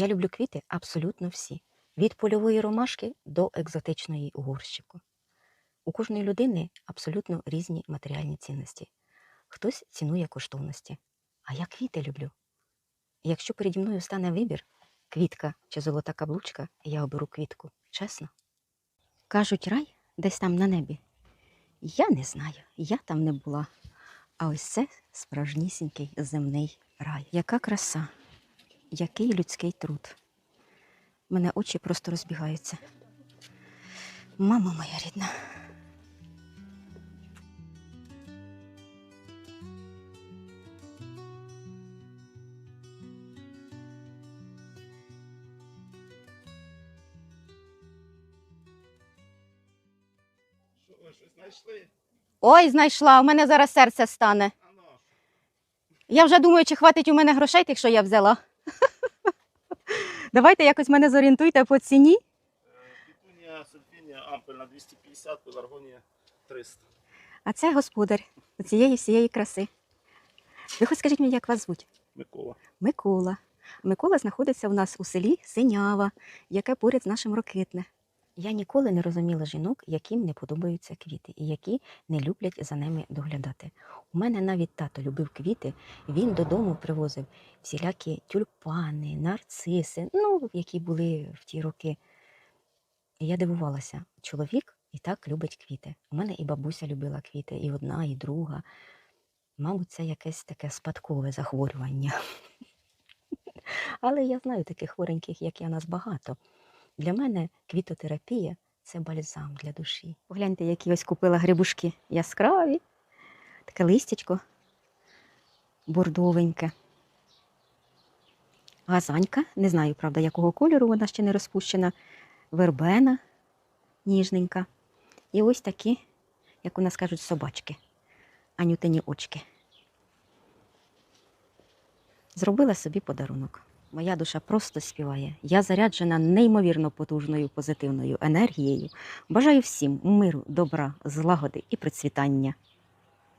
Я люблю квіти абсолютно всі. Від польової ромашки до екзотичної горщику. У кожної людини абсолютно різні матеріальні цінності. Хтось цінує коштовності, а я квіти люблю. Якщо переді мною стане вибір, квітка чи золота каблучка, я оберу квітку. Чесно. Кажуть, рай десь там на небі. Я не знаю, я там не була. А ось це справжнісінький земний рай. Яка краса, який людський труд. Мене очі просто розбігаються. Мама моя рідна. Ой, знайшла, у мене зараз серце стане. Я вже думаю, чи хватить у мене грошей тих, що я взяла. Давайте якось мене зорієнтуйте по ціні. е, пітунія, сульфінія, ампельна 250, пеларгонія 300. А це господар цієї всієї краси. Ви хоч скажіть мені, як вас звуть? Микола. Микола. Микола знаходиться у нас у селі Синява, яке поряд з нашим Рокитне. Я ніколи не розуміла жінок, яким не подобаються квіти і які не люблять за ними доглядати. У мене навіть тато любив квіти, він додому привозив всілякі тюльпани, нарциси, ну, які були в ті роки. І я дивувалася, чоловік і так любить квіти. У мене і бабуся любила квіти, і одна, і друга. Мабуть, це якесь таке спадкове захворювання. Але я знаю таких хвореньких, як я, нас багато. Для мене квітотерапія це бальзам для душі. Погляньте, які ось купила грибушки яскраві, таке листячко бордовеньке. Газанька, не знаю, правда, якого кольору, вона ще не розпущена. Вербена ніжненька. І ось такі, як у нас кажуть, собачки, анютині очки. Зробила собі подарунок. Моя душа просто співає. Я заряджена неймовірно потужною позитивною енергією. Бажаю всім миру, добра, злагоди і процвітання.